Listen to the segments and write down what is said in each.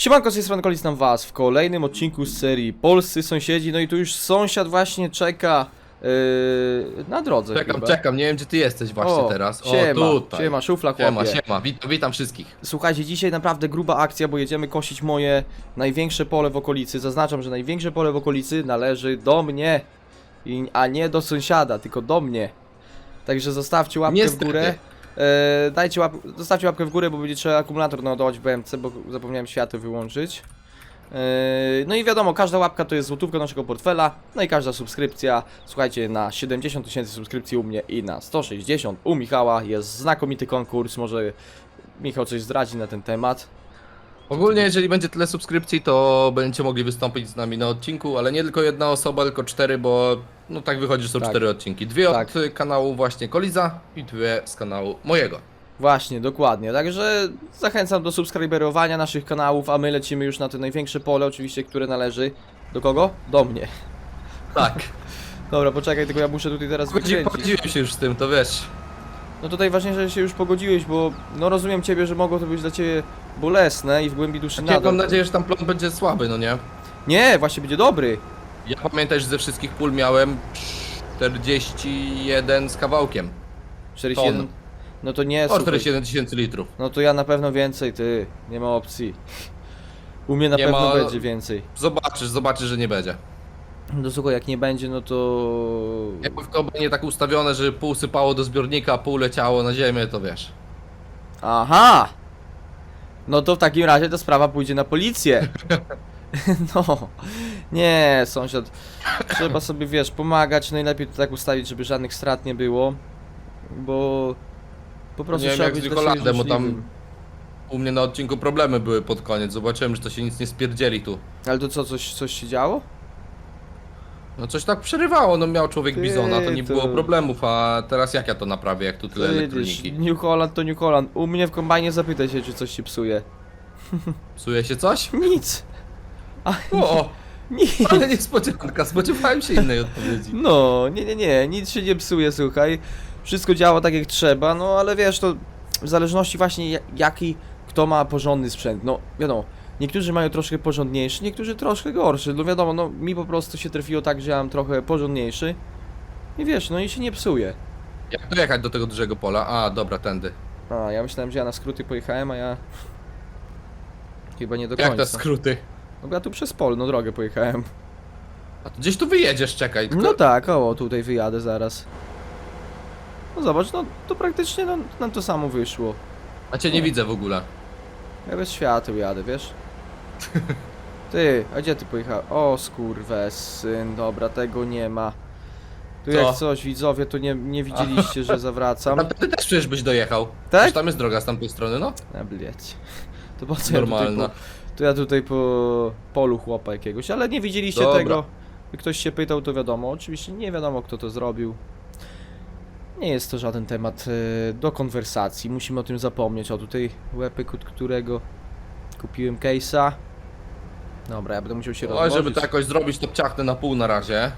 Siemanko, z tej strony Kolis, nam was w kolejnym odcinku z serii Polscy Sąsiedzi, no i tu już sąsiad właśnie czeka yy, na drodze Czekam, chyba. czekam, nie wiem gdzie ty jesteś właśnie o, teraz. O, siema, tutaj. siema, szufla siema, chłopie. siema. Witam, witam wszystkich. Słuchajcie, dzisiaj naprawdę gruba akcja, bo jedziemy kosić moje największe pole w okolicy. Zaznaczam, że największe pole w okolicy należy do mnie, I, a nie do sąsiada, tylko do mnie. Także zostawcie łapkę Niestety. w górę. E, dajcie łap, zostawcie łapkę w górę, bo będzie trzeba akumulator naładować w BMC, bo zapomniałem światło wyłączyć. E, no i wiadomo, każda łapka to jest złotówka naszego portfela, no i każda subskrypcja. Słuchajcie, na 70 tysięcy subskrypcji u mnie i na 160 u Michała jest znakomity konkurs. Może Michał coś zdradzi na ten temat. Ogólnie jeżeli będzie tyle subskrypcji, to będziecie mogli wystąpić z nami na odcinku, ale nie tylko jedna osoba, tylko cztery, bo no tak wychodzi, że są Tak. cztery odcinki. Dwie Tak. od kanału właśnie Koliza i dwie z kanału mojego. Właśnie, dokładnie. Także zachęcam do subskryberowania naszych kanałów, a my lecimy już na te największe pole, oczywiście, które należy do kogo? Do mnie. Tak. Dobra, poczekaj, tylko ja muszę tutaj teraz Pogodzi- wykręcić. Pogodziłem się już z tym, to wiesz. No tutaj ważniejsze, że się już pogodziłeś, bo no rozumiem ciebie, że mogło to być dla ciebie bolesne i w głębi duszy Ja nadal. mam nadzieję, że tam plon będzie słaby, no nie? Nie, właśnie będzie dobry. Ja pamiętaj, że ze wszystkich pól miałem 41 z kawałkiem. 41. Ton. No to nie, O słuchaj. 47 tysięcy litrów. No to ja na pewno więcej, ty. Nie ma opcji. U mnie na Nie pewno ma- będzie więcej. Zobaczysz, zobaczysz, że nie będzie. No słuchaj, jak nie będzie, no to... Jakby w kombajnie tak ustawione, że pół sypało do zbiornika, pół leciało na ziemię, to wiesz. Aha! No to w takim razie ta sprawa pójdzie na policję. No. Nie, sąsiad. Trzeba sobie, wiesz, pomagać. Najlepiej to tak ustawić, żeby żadnych strat nie było. Bo... Po prostu Nie wiem trzeba jak z być dla siebie Nikolandem, bo tam życzliwym. u mnie na odcinku problemy były pod koniec. Zobaczyłem, że to się nic nie spierdzieli tu. Ale to co, coś, coś się działo? No coś tak przerywało, no miał człowiek Ty, bizona, to nie to- było problemów, a teraz jak ja to naprawię, jak tu tyle Widzisz, elektroniki? New Holland to New Holland. U mnie w kombajnie zapytaj się, czy coś się psuje. Psuje się coś? Nic. A, O, nic. ale niespodzianka, spodziewałem się innej odpowiedzi. No, nie, nie, nie, nic się nie psuje, słuchaj. Wszystko działa tak jak trzeba, no ale wiesz, to w zależności właśnie ja- jaki kto ma porządny sprzęt. No, wiadomo, niektórzy mają troszkę porządniejszy, niektórzy troszkę gorszy. No wiadomo, no mi po prostu się trafiło tak, że ja mam trochę porządniejszy. I wiesz, no i się nie psuje. Jak dojechać do tego dużego pola? A, dobra, tędy. A, ja myślałem, że ja na skróty pojechałem, a ja... Chyba nie do Jak końca. te skróty? No bo ja tu przez polną drogę pojechałem. A to gdzieś tu wyjedziesz, czekaj. Tylko... No tak, o, tutaj wyjadę zaraz. No zobacz, no to praktycznie no, nam to samo wyszło. A cię nie widzę w ogóle. Ja bez świateł jadę, wiesz? Ty, a gdzie ty pojechałeś? O syn, dobra, tego nie ma. Tu Co? jak coś, widzowie, to nie, nie widzieliście, że zawracam. Tam ty też przecież byś dojechał. Tak? Przecież tam jest droga z tamtej strony, no. A blieć. To po co ja tutaj Normalna. po, to ja tutaj po polu chłopa jakiegoś, ale nie widzieliście Dobra. tego. Ktoś się pytał, to wiadomo. Oczywiście nie wiadomo, kto to zrobił. Nie jest to żaden temat e, do konwersacji. Musimy o tym zapomnieć. O, tutaj łepek, od którego kupiłem case'a. Dobra, ja będę musiał się Oj, rozłożyć. żeby to jakoś zrobić, to pciachnę na pół na razie.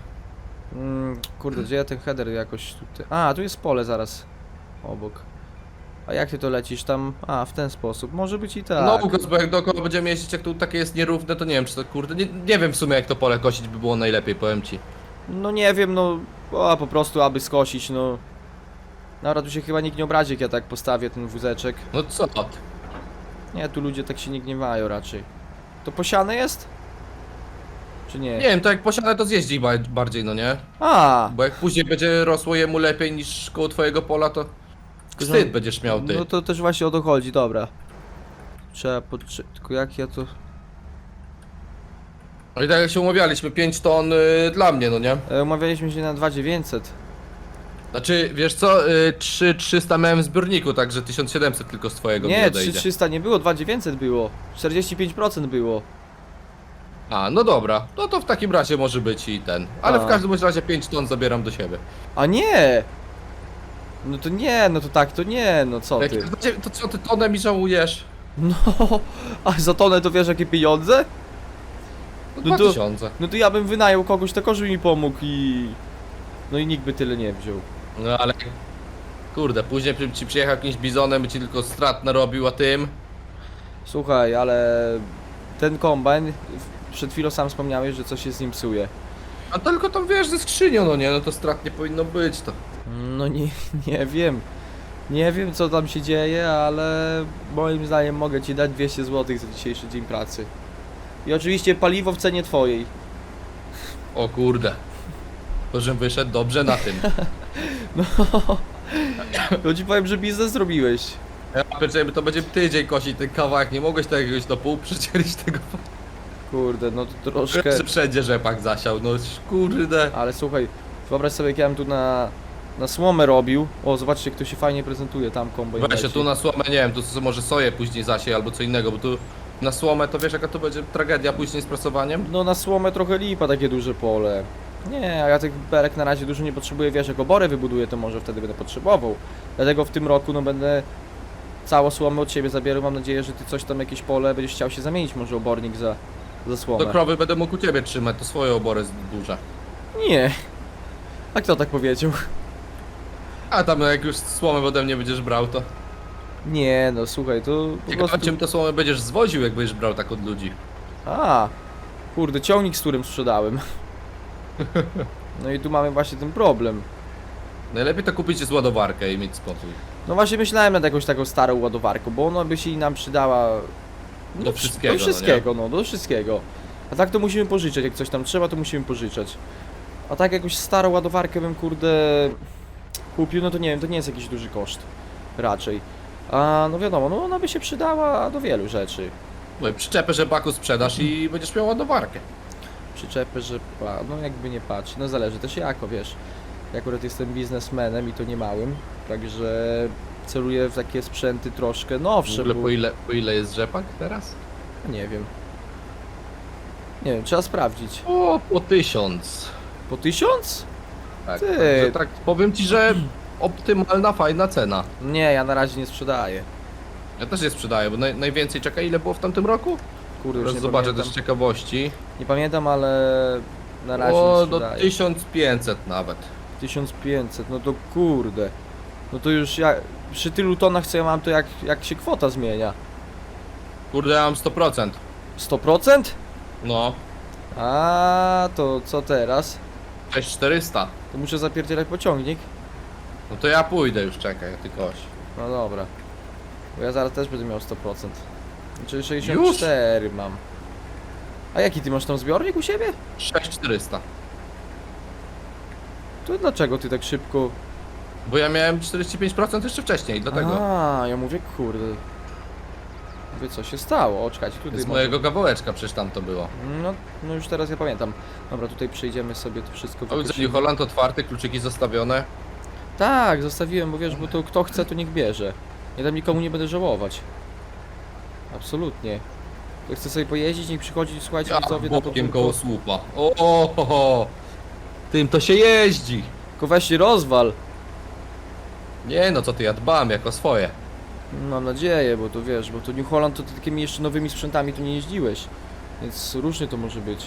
Mm, kurde, gdzie ja ten header jakoś tutaj... A, tu jest pole zaraz obok. A jak ty to lecisz tam? A, w ten sposób. Może być i tak. No, Łukos, bo jak dookoła będziemy jeździć, jak tu takie jest nierówne, to nie wiem, czy to kurde, nie, nie wiem w sumie jak to pole kosić by było najlepiej, powiem ci. No nie wiem, no o, po prostu aby skosić, no. Dobra, tu się chyba nikt nie obrazi, jak ja tak postawię ten wózeczek. No co ty? Nie, tu ludzie tak się nie gniewają raczej. To posiane jest? Czy nie? Nie wiem, to jak posiada to zjeździ ba- bardziej, no nie? A, Bo jak później będzie rosło jemu lepiej niż koło twojego pola, to wstyd będziesz miał ty. no to też właśnie o to chodzi, dobra. Trzeba podczy... Tylko jak ja to... No i tak jak się umawialiśmy, 5 ton y, dla mnie, no nie? E, umawialiśmy się na 2900. Znaczy, wiesz co, y, 3300 miałem w zbiorniku, także 1700 tylko z twojego mi Nie, odejdzie. 3300 nie było, 2900 było. 45% było. A, no dobra, no to w takim razie może być i ten. Ale A. w każdym bądź razie 5 ton zabieram do siebie. A nie! No to nie, no to tak, to nie, no co Jak, ty. to co, ty tonę mi żałujesz? No, a za tonę to wiesz jakie pieniądze? No, No to- 2000. No to ja bym wynajął kogoś, to kożu mi pomógł i... No i nikt by tyle nie wziął. No ale... Kurde, później by ci przyjechał jakimś bizonem, by ci tylko strat narobił, a tym... Słuchaj, ale... ten kombajn, przed chwilą sam wspomniałeś, że coś się z nim psuje. A tylko tam wiesz ze skrzynią, no nie, no to strat nie powinno być to. No nie, nie wiem. Nie wiem co tam się dzieje, ale moim zdaniem mogę ci dać 200 zł za dzisiejszy dzień pracy. I oczywiście paliwo w cenie twojej. O kurde. To, żem wyszedł dobrze na tym. No, to ci powiem, że biznes zrobiłeś. Ja pierdolę, to będzie tydzień kosić ten kawałek, nie mogłeś tego jakiegoś do pół przycielić tego. Kurde, no to troszkę... Że wszędzie rzepak zasiał, no kurde. Ale słuchaj, wyobraź sobie jak ja bym tu na, na słomę robił. O, zobaczcie, kto się fajnie prezentuje tam kombajn Weź się tu na słomę, nie wiem, tu może soję później zasie albo co innego, bo tu na słomę to wiesz jaka to będzie tragedia później z prasowaniem? No na słomę trochę lipa takie duże pole. Nie, a ja tych berek na razie dużo nie potrzebuję, wiesz, jak oborę wybuduję, to może wtedy będę potrzebował. Dlatego w tym roku, no będę całą słomę od siebie zabierał, mam nadzieję, że ty coś tam, jakieś pole będziesz chciał się zamienić, może obornik za, za słomę. Do krowy będę mógł u ciebie trzymać, to swoje obory duże. Nie. A kto tak powiedział? A tam jak już słomę ode mnie będziesz brał, to... Nie, no słuchaj, to po Ciekawe prostu... czym to słomę będziesz zwoził, jak będziesz brał tak od ludzi. A, kurde, ciągnik, z którym sprzedałem. No i tu mamy właśnie ten problem. Najlepiej to kupić z ładowarkę i mieć spokój. No właśnie myślałem nad jakąś taką starą ładowarką, bo ona by się nam przydała Do wsz- wszystkiego, Do no wszystkiego, no, do wszystkiego. A tak to musimy pożyczać, jak coś tam trzeba, to musimy pożyczać. A tak jakąś starą ładowarkę bym kurde kupił, no to nie wiem, to nie jest jakiś duży koszt. Raczej. A no wiadomo, no ona by się przydała do wielu rzeczy. Mówię, przyczepę rzepaku sprzedasz i będziesz miał ładowarkę. Przyczepy, że pa, no jakby nie patrz, no zależy też jako, wiesz. Ja akurat jestem biznesmenem i to nie małym, także celuję w takie sprzęty troszkę W nowsze, ogóle bo... po ile, po ile jest rzepak teraz? Nie wiem. Nie wiem, trzeba sprawdzić. O, po tysiąc. Po tysiąc? Tak, Ty. także tak powiem ci, że optymalna, fajna cena. Nie, ja na razie nie sprzedaję. Ja też je sprzedaję, bo naj, najwięcej czeka ile było w tamtym roku? Kurde, już Teraz nie zobaczę pamiętam. też z ciekawości. Nie pamiętam, ale na razie O, do sprzedaję. 1500 nawet. 1500, no to kurde. No to już ja, przy tylu tonach co ja mam, to jak, jak się kwota zmienia? Kurde, ja mam 100%. 100%? No, A to co teraz? 6400. To muszę zapierdzielać pociągnik? No to ja pójdę już, czekaj, ty koś. No dobra. Bo ja zaraz też będę miał 100%. Czyli 64 mam. A jaki ty masz tam zbiornik u siebie? 6400. To dlaczego ty tak szybko... Bo ja miałem 45% jeszcze wcześniej, dlatego. A, ja mówię, kurde. Mówię, co się stało? O, czekajcie, tutaj Z może- mojego kawałeczka przecież tam to było. No, no już teraz ja pamiętam. Dobra, tutaj przejdziemy sobie to wszystko. A widzę, Holland otwarty, kluczyki zostawione. Tak, zostawiłem, bo wiesz, bo to kto chce, to niech bierze. Ja tam nikomu nie będę żałować. Absolutnie. Kto chce sobie pojeździć, niech przychodzi, słuchajcie, Ja widzowie na bokiem podwórko. koło słupa. O, o, o, o. Tym to się jeździ. Tylko weź się rozwal. Nie no, co ty, ja dbam jako swoje. Mam nadzieję, bo to wiesz, bo to New Holland to ty takimi jeszcze nowymi sprzętami tu nie jeździłeś. Więc różnie to może być.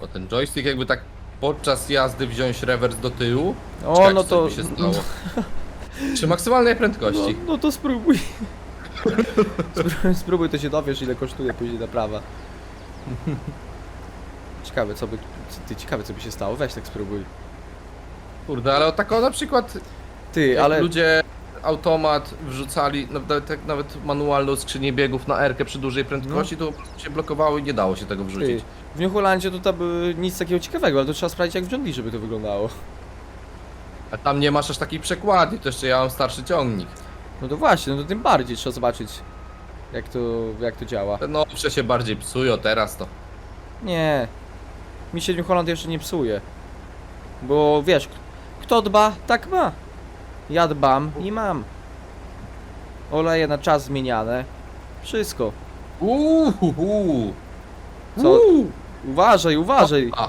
Bo ten joystick jakby tak podczas jazdy wziąć rewers do tyłu. O, no co to... by się stało. Przy maksymalnej No, prędkości. no to spróbuj. Spróbuj. Spróbuj, to się dowiesz ile kosztuje później naprawa. Ciekawe co by... Ty, ciekawe co by się stało, weź tak spróbuj. Kurde, ale o tak o na przykład Ty, jak ale... ludzie automat wrzucali, nawet, tak, nawet manualną skrzynię biegów na R przy dużej prędkości, to po prostu się blokowało i nie dało się tego Ty, wrzucić. w New Holandzie to tam by nic takiego ciekawego, ale to trzeba sprawdzić jak w Deere, żeby to wyglądało. A tam nie masz aż takiej przekładni, to jeszcze ja mam starszy ciągnik. No to właśnie, no to tym bardziej trzeba zobaczyć jak to, jak to działa. Te nowsze się bardziej psują teraz to. Nie, mi się New Holland jeszcze nie psuje. Bo wiesz, kto dba, tak ma. Ja dbam i mam. Oleje na czas zmieniane. Wszystko. Uuuu. Co? Uważaj, uważaj, A,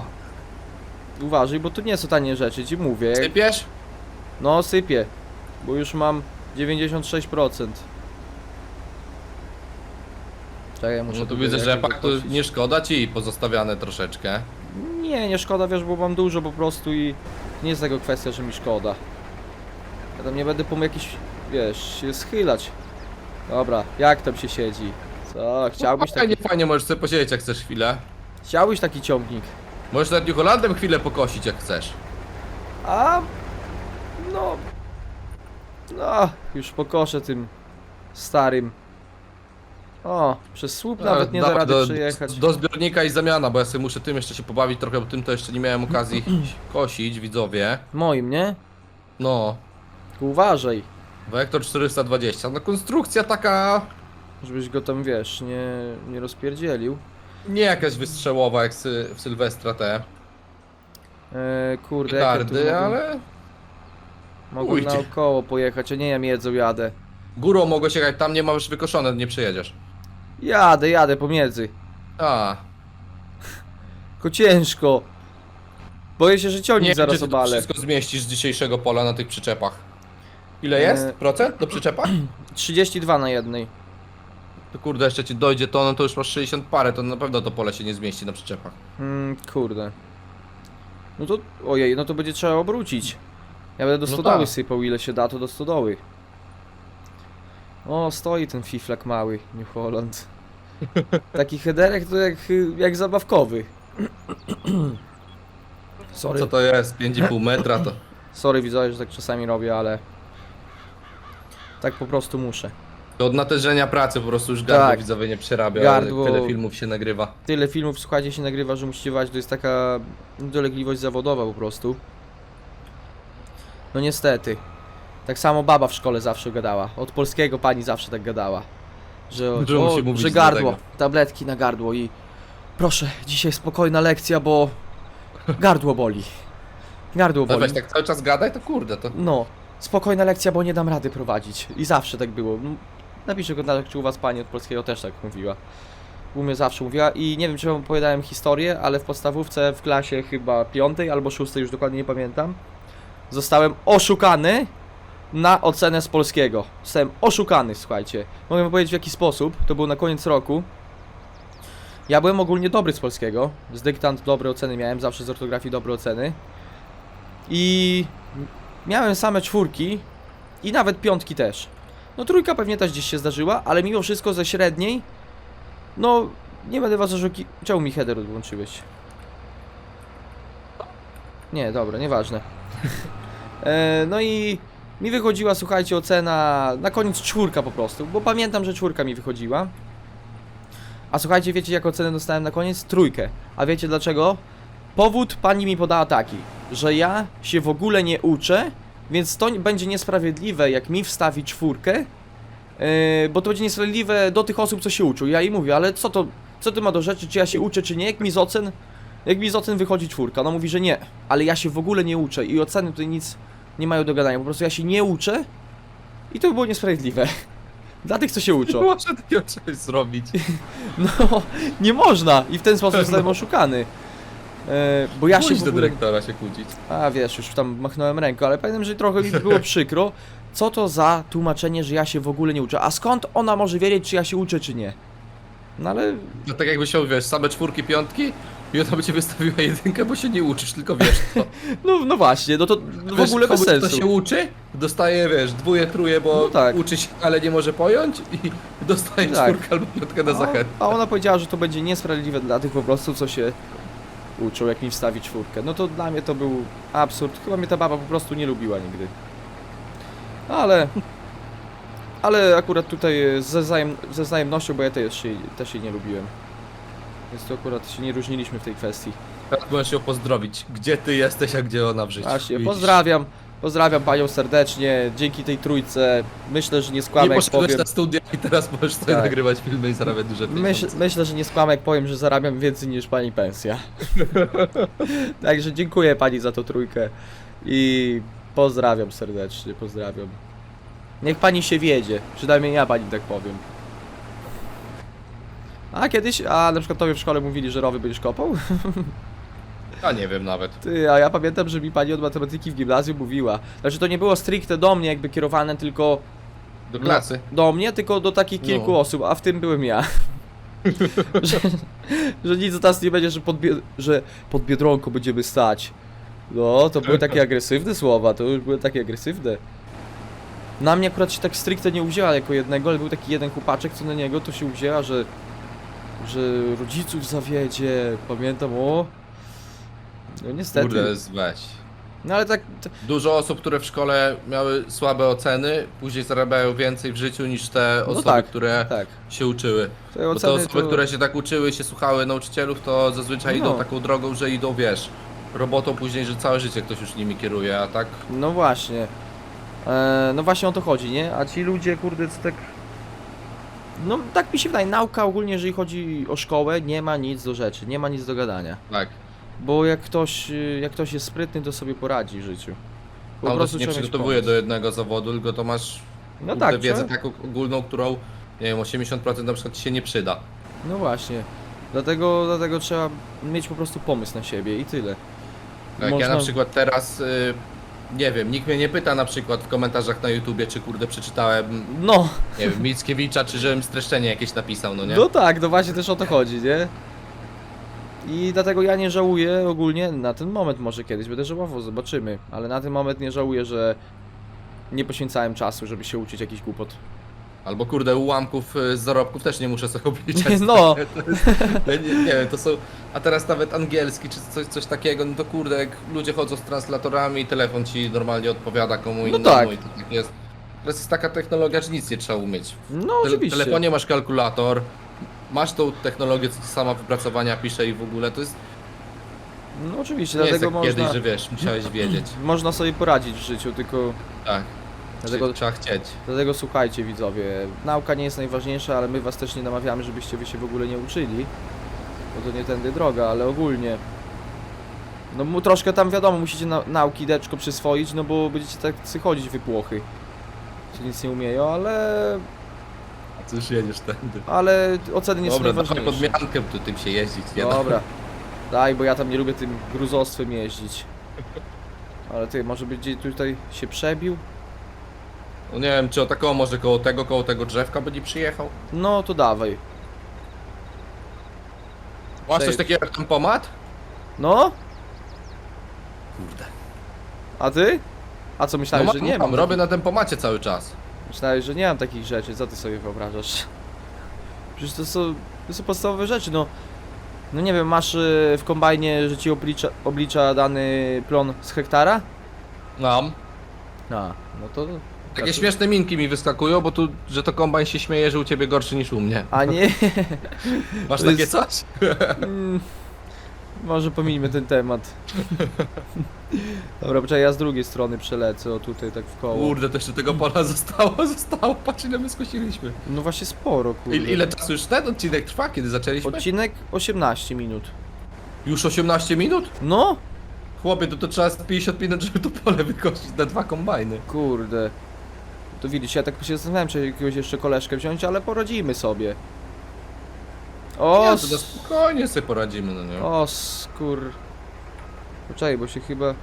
uważaj, bo to nie są tanie rzeczy, ci mówię. Sypiesz? No sypię, bo już mam 96%. Czekaj, muszę No tu widzę, że pak to nie szkoda ci pozostawiane troszeczkę. Nie, nie szkoda, wiesz, bo mam dużo po prostu i nie jest tego kwestia, że mi szkoda. Ja tam nie będę po jakiś, wiesz, się schylać. Dobra, jak tam się siedzi? Co chciałbyś taki, Fajnie, fajnie, możesz sobie posiedzieć jak chcesz chwilę. chciałbyś taki ciągnik? Możesz nad New Hollandem chwilę pokosić jak chcesz. A, no, no, już pokoszę tym starym. O, przez słup nawet nie da Dawaj rady do, przyjechać. Do zbiornika i zamiana, bo ja sobie muszę tym jeszcze się pobawić trochę, bo tym to jeszcze nie miałem okazji kosić, widzowie. Moim, nie? No, Uważaj, Vector 420. No konstrukcja taka żebyś go tam, wiesz, nie, nie rozpierdzielił. nie jakaś wystrzałowa jak sy, w Sylwestra te E, kurde, jak ja tu mogłem, ale mogłem Ujdzie. naokoło pojechać, a nie ja miedzą jadę. górą mogłeś jechać, tam nie masz wykoszone, nie przejedziesz. Jadę, jadę pomiędzy. A, Tylko ciężko. Boję się, że ciągnik zaraz czy to obalę. wszystko zmieścisz z dzisiejszego pola na tych przyczepach. Ile E, jest procent do przyczepa? 32 na jednej. To kurde, jeszcze ci dojdzie to, no to już masz 60 parę, to na pewno to pole się nie zmieści na przyczepach. Mm, kurde. No to, ojej, no to będzie trzeba obrócić. Ja będę do No stodoły tak. sypał, ile się da, to do stodoły. O, stoi ten fiflak mały, New Holland. Taki headerek to jak, jak zabawkowy. Sorry, Co to jest? 5,5 metra to. sorry widzowie, że tak czasami robię, ale... Tak po prostu muszę. To od natężenia pracy po prostu już gardło Tak. widzowie nie przerabia, Gardło- ale tyle filmów się nagrywa. Tyle filmów, słuchajcie, się nagrywa, że musicie wać, to jest taka dolegliwość zawodowa po prostu. No niestety. Tak samo baba w szkole zawsze gadała. Od polskiego pani zawsze tak gadała. Że, musi o, mówić że do gardło, tego. tabletki na gardło i proszę, dzisiaj spokojna lekcja, bo gardło boli. Gardło No boli. weź tak cały czas gadaj, to kurde, to... No, spokojna lekcja, bo nie dam rady prowadzić. I zawsze tak było. M- Napiszę komentarz, czy u was pani od polskiego też tak mówiła. U mnie zawsze mówiła i nie wiem, czy wam opowiadałem historię, ale w podstawówce w klasie chyba piątej albo szóstej, już dokładnie nie pamiętam, zostałem oszukany na ocenę z polskiego. Zostałem oszukany, słuchajcie. Mogę powiedzieć w jaki sposób. To było na koniec roku. Ja byłem ogólnie dobry z polskiego. Z dyktant dobre oceny miałem, zawsze z ortografii dobre oceny. I miałem same czwórki i nawet piątki też. No trójka pewnie też gdzieś się zdarzyła, ale mimo wszystko ze średniej, no nie będę was oszuki... Czemu mi header odłączyłeś? Nie, dobra, nieważne. e, no i mi wychodziła, słuchajcie, ocena na koniec czwórka po prostu, bo pamiętam, że czwórka mi wychodziła. A słuchajcie, wiecie jak ocenę dostałem na koniec? Trójkę. A wiecie dlaczego? Powód pani mi podała taki, że ja się w ogóle nie uczę, więc to będzie niesprawiedliwe, jak mi wstawi czwórkę, yy, bo to będzie niesprawiedliwe do tych osób, co się uczą. Ja jej mówię, ale co to, co to ma do rzeczy, czy ja się uczę, czy nie, jak mi z ocen, jak mi z ocen wychodzi czwórka. Ona mówi, że nie, ale ja się w ogóle nie uczę i oceny tutaj nic nie mają do gadania, po prostu ja się nie uczę i to by było niesprawiedliwe. Dla tych, co się uczą. Może takiego coś zrobić. No, nie można i w ten sposób zostałem oszukany. E, bo ja się Pójdź w do ogóle... dyrektora się kłócić. A wiesz, już tam machnąłem ręką, ale pamiętam, że trochę mi było przykro. Co to za tłumaczenie, że ja się w ogóle nie uczę? A skąd ona może wiedzieć, czy ja się uczę, czy nie? No ale No tak jakby się, wiesz, same czwórki, piątki i ona by cię wystawiła jedynkę, bo się nie uczysz, tylko wiesz to. No, no właśnie, no to no w Wiesz, ogóle bez komuś, sensu. kto się uczy, dostaje, wiesz, dwóje, truje, bo No tak. uczy się, ale nie może pojąć i dostaje Tak. czwórkę albo piątkę na No, zachęt. a ona powiedziała, że to będzie niesprawiedliwe dla tych po prostu, co się uczą, jak mi wstawi czwórkę. No to dla mnie to był absurd. Chyba mnie ta baba po prostu nie lubiła nigdy. Ale... Ale akurat tutaj ze, wzajem, ze wzajemnością, bo ja też jej, też jej nie lubiłem. Więc to akurat się nie różniliśmy w tej kwestii. Teraz ją pozdrowić. Gdzie ty jesteś, a gdzie ona w życiu. Właśnie, Widzisz? pozdrawiam. Pozdrawiam panią serdecznie. Dzięki tej trójce. Myślę, że nie Nie skłamę, jak poszedłeś powiem. na studia i teraz możesz sobie Tak. nagrywać filmy i zarabiać duże pieniądze. Myśl, myślę, że nie skłamę, jak powiem, że zarabiam więcej niż pani pensja. Także dziękuję pani za tą trójkę i pozdrawiam serdecznie, pozdrawiam. Niech pani się wiedzie, przynajmniej ja pani tak powiem. A kiedyś, a na przykład tobie w szkole mówili, że rowy będziesz kopał? A nie wiem nawet. Ty, a ja pamiętam, że mi pani od matematyki w gimnazjum mówiła. Znaczy to nie było stricte do mnie jakby kierowane, tylko Do klasy. do mnie, tylko do takich kilku No. osób, a w tym byłem ja. że, że nic z nas nie będzie, że pod, bie- że pod Biedronką będziemy stać. No, to były takie agresywne słowa, to już były takie agresywne. Na mnie akurat się tak stricte nie uwzięła jako jednego, ale był taki jeden chłopaczek, co na niego to się uwzięła, że że rodziców zawiedzie, pamiętam, o. No niestety. Kurde, weź. No ale tak, Dużo osób, które w szkole miały słabe oceny, później zarabiają więcej w życiu niż te No osoby, tak, które tak. się uczyły. Te Bo te oceny osoby, to... które się tak uczyły, się słuchały nauczycielów, to zazwyczaj No. idą taką drogą, że idą, wiesz, robotą później, że całe życie ktoś już nimi kieruje, a tak No właśnie. E, no właśnie o to chodzi, nie? A ci ludzie, kurde, co tak... No tak mi się wydaje, nauka ogólnie, jeżeli chodzi o szkołę, nie ma nic do rzeczy, nie ma nic do gadania. tak. Bo jak ktoś, jak ktoś jest sprytny, to sobie poradzi w życiu. Po to się nie trzeba mieć przygotowuje pomysł. do jednego zawodu, tylko to masz No kurde, tak, wiedzę trzeba- taką ogólną, którą nie wiem, 80% na przykład ci się nie przyda. No właśnie. Dlatego, dlatego trzeba mieć po prostu pomysł na siebie i tyle. Tak, Można- ja na przykład teraz, y, nie wiem, nikt mnie nie pyta na przykład w komentarzach na YouTubie, czy kurde przeczytałem, No, nie wiem, Mickiewicza, czy żebym streszczenie jakieś napisał, no nie? no tak, no właśnie też o to chodzi, nie? I dlatego ja nie żałuję ogólnie, na ten moment może kiedyś będę żałował, zobaczymy. Ale na ten moment nie żałuję, że nie poświęcałem czasu, żeby się uczyć jakichś głupot. Albo kurde, ułamków y, z zarobków też nie muszę sobie obliczać. No, Ja nie, nie wiem, to są. A teraz nawet angielski czy coś, coś takiego, no to kurde, jak ludzie chodzą z translatorami, telefon ci normalnie odpowiada komu No innemu tak. i to tak jest. Teraz jest taka technologia, że nic nie trzeba umieć. no W oczywiście. telefonie masz kalkulator, masz tą technologię, co sama wypracowania pisze i w ogóle to jest. No oczywiście, Nie jest dlatego jak można, kiedyś, że wiesz, musiałeś wiedzieć. można sobie poradzić w życiu, tylko Tak. Dlatego- Trzeba chcieć. Dlatego słuchajcie widzowie, nauka nie jest najważniejsza, ale my was też nie namawiamy, żebyście wy się w ogóle nie uczyli. Bo to nie tędy droga, ale ogólnie. No mu troszkę tam wiadomo, musicie na, nauki deczko przyswoić, no bo będziecie tak chodzić wypłochy. Czy nic nie umieją, ale. A cóż jedziesz tędy. ale oceny nie Dobra, są najważniejsze. podmiankę tu tym się jeździć. Nie. Dobra. Daj, bo ja tam nie lubię tym gruzostwem jeździć. Ale ty, może by gdzieś tutaj się przebił? No nie wiem, czy o taką może koło tego, koło tego drzewka będzie przyjechał. No to dawaj. Masz coś takiego jak tempomat? No? Kurde. A ty? A co No myślałeś, mam, że nie mam, mam? robię na tempomacie cały czas. Myślałeś, że nie mam takich rzeczy, co ty sobie wyobrażasz? Przecież to są, to są podstawowe rzeczy, no. No nie wiem, masz y, w kombajnie, że ci oblicza, oblicza dany plon z hektara? Mam. A, no to... Takie śmieszne minki mi wyskakują, bo tu, że to kombajn się śmieje, że u ciebie gorszy niż u mnie. A nie... Masz To takie jest- coś? Mm, Może pominijmy ten temat. Dobra, poczekaj, ja z drugiej strony przelecę, o tutaj tak w koło. Kurde, to jeszcze tego pola zostało, zostało. Patrz ile my skosiliśmy. No właśnie sporo, kurde. Ile, ile czasu już ten odcinek trwa, kiedy zaczęliśmy? Odcinek 18 minut. Już 18 minut? No? Chłopie, to, to trzeba z 50 minut, żeby to pole wykosić na dwa kombajny. Kurde. To widzisz, ja tak się zastanawiałem, czy jakiegoś jeszcze koleżkę wziąć, ale poradzimy sobie. O, nie, to s- na spokojnie sobie poradzimy, no nie? o skur... Poczekaj, bo się chyba...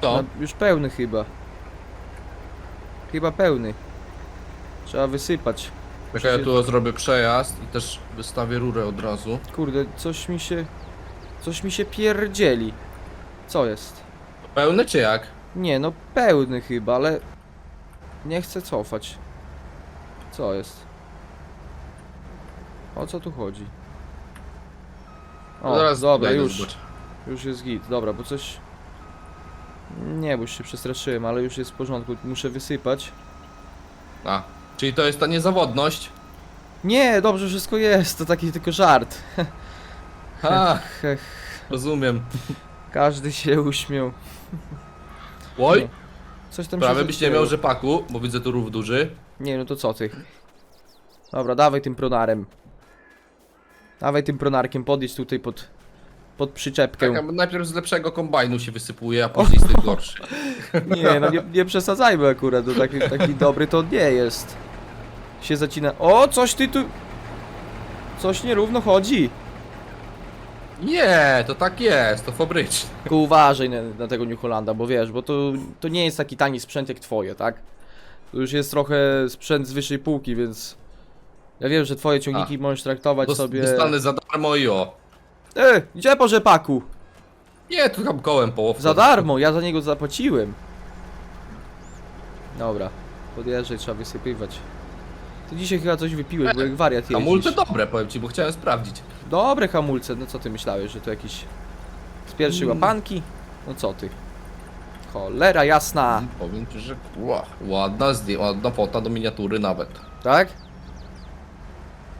To? No, już pełny chyba. Chyba pełny. Trzeba wysypać. Czekaj, ja tu zrobię przejazd i też wystawię rurę od razu. Kurde, coś mi się... Coś mi się pierdzieli. Co jest? Pełny czy jak? Nie, no pełny chyba, ale... Nie chcę cofać. Co jest? O co tu chodzi? No O, zaraz dobra, już. zobacz. Już jest git, dobra, bo coś... Nie, bo już się przestraszyłem, ale już jest w porządku, muszę wysypać. A, czyli to jest ta niezawodność. Nie, dobrze, wszystko jest, to taki tylko żart. Ha, rozumiem. każdy się uśmiał. Oj, No, Coś tam prawie się byś nie zaczęło. miał rzepaku, bo widzę tu rów duży. Nie, no to co ty? Dobra, dawaj tym pronarem. Dawaj tym pronarkiem, podjedź tutaj pod, pod przyczepkę. Tak, a najpierw z lepszego kombajnu się wysypuje, a później z tych gorszych. Nie, no nie, nie przesadzajmy akurat, to taki, taki dobry to nie jest. Się zacina. O, coś ty tu... Coś nierówno chodzi. Nie, to tak jest, to fabryczne. Tylko uważaj na, na tego New Hollanda, bo wiesz, bo to, to nie jest taki tani sprzęt jak twoje, tak? To już jest trochę sprzęt z wyższej półki, więc... Ja wiem, że twoje ciągniki możesz traktować Dos- sobie... Dostanę za darmo i o. E, gdzie po rzepaku? Nie, tu tam kołem połowką. Za darmo, ja za niego zapłaciłem. Dobra, podjeżdżaj, trzeba wysypywać. Ty dzisiaj chyba coś wypiłeś, bo jak wariat jeździsz. Hamulce dobre, powiem ci, bo chciałem sprawdzić. Dobre hamulce, no co ty myślałeś, że to jakiś z pierwszej Mm. łapanki? No co ty? Cholera jasna, Powiem ci, że ła, ładna, zdję- ładna fota do miniatury nawet. tak?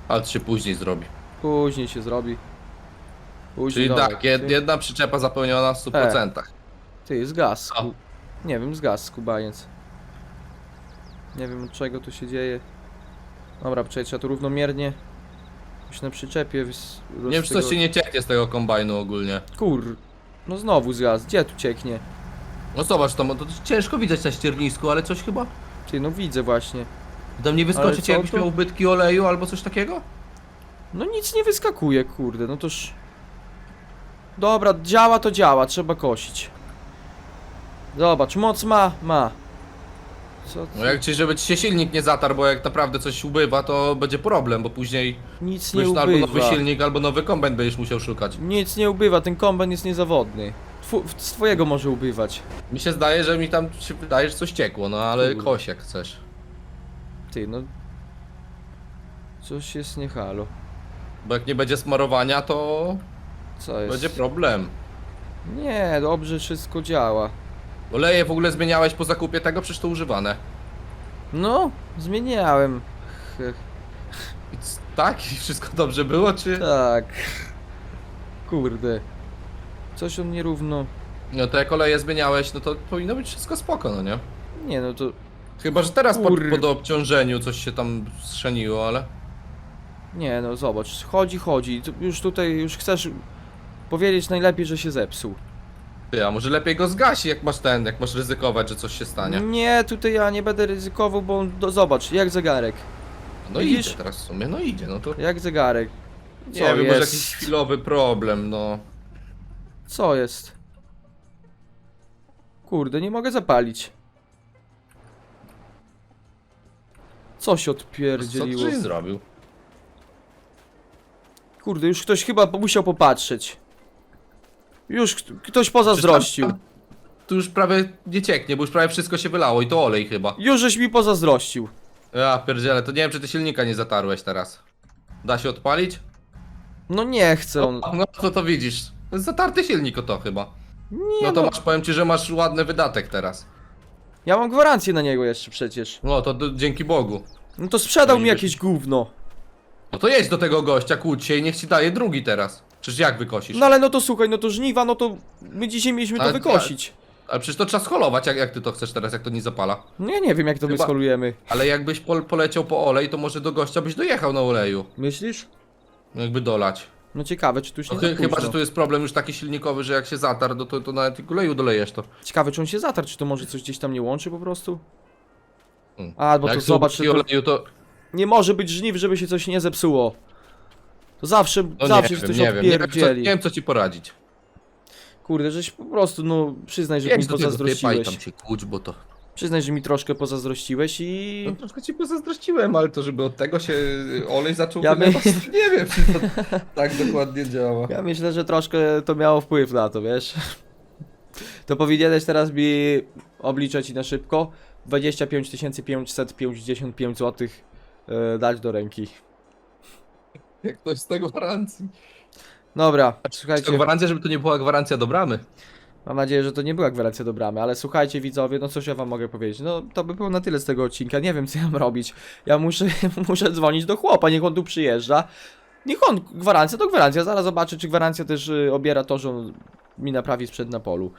Ale to się później zrobi. Później się zrobi. Później Czyli dobra, tak, jed, ty- jedna przyczepa zapełniona w 100%. Ty, zgasł. Ku... Nie wiem, zgasł skubaniec. Nie wiem od czego tu się dzieje. Dobra, poczekaj, trzeba tu równomiernie. Już na przyczepie wys... Nie wiem, czy coś się nie cieknie z tego kombajnu ogólnie. Kur... No znowu zgasł, gdzie tu cieknie? No zobacz, to, to ciężko widać na ściernisku, ale coś chyba... Ty, no widzę właśnie. Tam nie wyskoczy ci jakbyś to? miał ubytki oleju albo coś takiego? No nic nie wyskakuje, kurde, no toż... Dobra, działa to działa, trzeba kosić. Zobacz, moc ma, ma. Co No jak ci, żeby ci się silnik nie zatarł, bo jak naprawdę coś ubywa, to będzie problem, bo później Nic nie będziesz albo nowy ubywa. silnik, albo nowy kombajn będziesz musiał szukać. Nic nie ubywa, ten kombajn jest niezawodny. Twu, z twojego może ubywać. Mi się zdaje, że mi tam się wydaje, że coś ciekło, no ale Kurde. koś jak chcesz. Ty, no... Coś jest nie halo. Bo jak nie będzie smarowania, to Co jest? będzie problem. Nie, dobrze wszystko działa. Oleje w ogóle zmieniałeś po zakupie tego, przecież to używane. No, zmieniałem. Heh, I c- tak? I wszystko dobrze było, czy... Tak. Kurde. Coś on nierówno. No to jak oleje zmieniałeś, no to powinno być wszystko spoko, no nie? Nie no to. Chyba, że teraz po, Kur- po doobciążeniu coś się tam strzeniło, ale... Nie no, zobacz. Chodzi, chodzi. Tu- Już tutaj, już chcesz powiedzieć najlepiej, że się zepsuł. Ty, a może lepiej go zgasi, jak masz ten, jak masz ryzykować, że coś się stanie. Nie, tutaj ja nie będę ryzykował, bo on. Do, zobacz, jak zegarek. No Widzisz? idzie teraz w sumie, no idzie, no to... Jak zegarek. Co Nie wiem, może jest? jakiś chwilowy problem, no. Co jest? Kurde, nie mogę zapalić. Co się Co odpierdzieliło? ty zrobił? Kurde, już ktoś chyba musiał popatrzeć. Już kt- ktoś pozazdrościł. Tu już prawie nie cieknie, bo już prawie wszystko się wylało i to olej chyba. Już żeś mi pozazdrościł. Ja pierdziele, to nie wiem, czy ty silnika nie zatarłeś teraz. Da się odpalić? No nie chcę on. No, no to to widzisz. To jest zatarty silnik o to chyba. Nie No to no, masz, powiem ci, że masz ładny wydatek teraz. ja mam gwarancję na niego jeszcze przecież. No to dzięki Bogu. No to sprzedał No i mi wiesz- jakieś gówno. No to jedź do tego gościa, kłóć się i niech ci daje drugi teraz. Przecież jak wykosisz? No ale no to słuchaj, no to żniwa, no to my dzisiaj mieliśmy to Ale- wykosić. Ale przecież to trzeba scholować, jak, jak ty to chcesz teraz, jak to nie zapala. No ja nie wiem jak to my Chyba- skolujemy. Ale jakbyś pol, poleciał po olej, to może do gościa byś dojechał na oleju. Myślisz? Jakby dolać. No ciekawe, czy tu już No, nie chy, za chyba, że tu jest problem już taki silnikowy, że jak się zatarł, no to, to nawet i oleju dolejesz to. Ciekawe, czy on się zatarł, czy to może coś gdzieś tam nie łączy po prostu? Hmm. A, bo jak to są zobacz, że to oleju, to... nie może być żniw, żeby się coś nie zepsuło. To zawsze, No zawsze nie się wiem, coś nie wiem, nie wiem, co, odpierdzieli. nie wiem co ci poradzić. Kurde, żeś po prostu, no, przyznaj, że mi Jedź do tego typa i pozazdrościłeś. tam się kłóć, bo to... Przyznaj, że mi troszkę pozazdrościłeś i... No troszkę ci pozazdrościłem, ale to żeby od tego się olej zaczął Ja nie wiem, czy to tak dokładnie działa. Ja myślę, że troszkę to miało wpływ na to, wiesz? To powinieneś teraz mi obliczać i na szybko 25 555 zł dać do ręki. Jak ktoś z tego gwarancji. Dobra, To słuchajcie, gwarancja, żeby to nie była gwarancja do bramy. mam nadzieję, że to nie była gwarancja do bramy, ale słuchajcie widzowie, no cóż ja wam mogę powiedzieć, no to by było na tyle z tego odcinka, nie wiem co ja mam robić, ja muszę, muszę dzwonić do chłopa, niech on tu przyjeżdża, niech on, gwarancja to gwarancja, zaraz zobaczę czy gwarancja też y, obiera to, że on mi naprawi sprzęt na polu.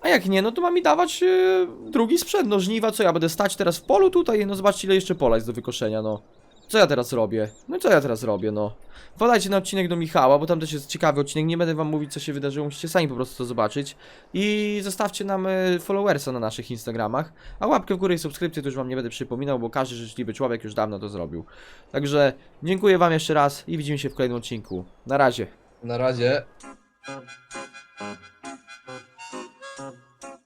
A jak nie, no to ma mi dawać y, drugi sprzęt, no żniwa, co ja będę stać teraz w polu tutaj, no zobaczcie ile jeszcze pola jest do wykoszenia, no. Co ja teraz robię? No co ja teraz robię, no? Wpadajcie na odcinek do Michała, bo tam też jest ciekawy odcinek, nie będę wam mówić co się wydarzyło, musicie sami po prostu to zobaczyć. I zostawcie nam y, followersa na naszych Instagramach, a łapkę w górę i subskrypcję to już wam nie będę przypominał, bo każdy życzliwy człowiek już dawno to zrobił. Także dziękuję wam jeszcze raz i widzimy się w kolejnym odcinku. Na razie. Na razie.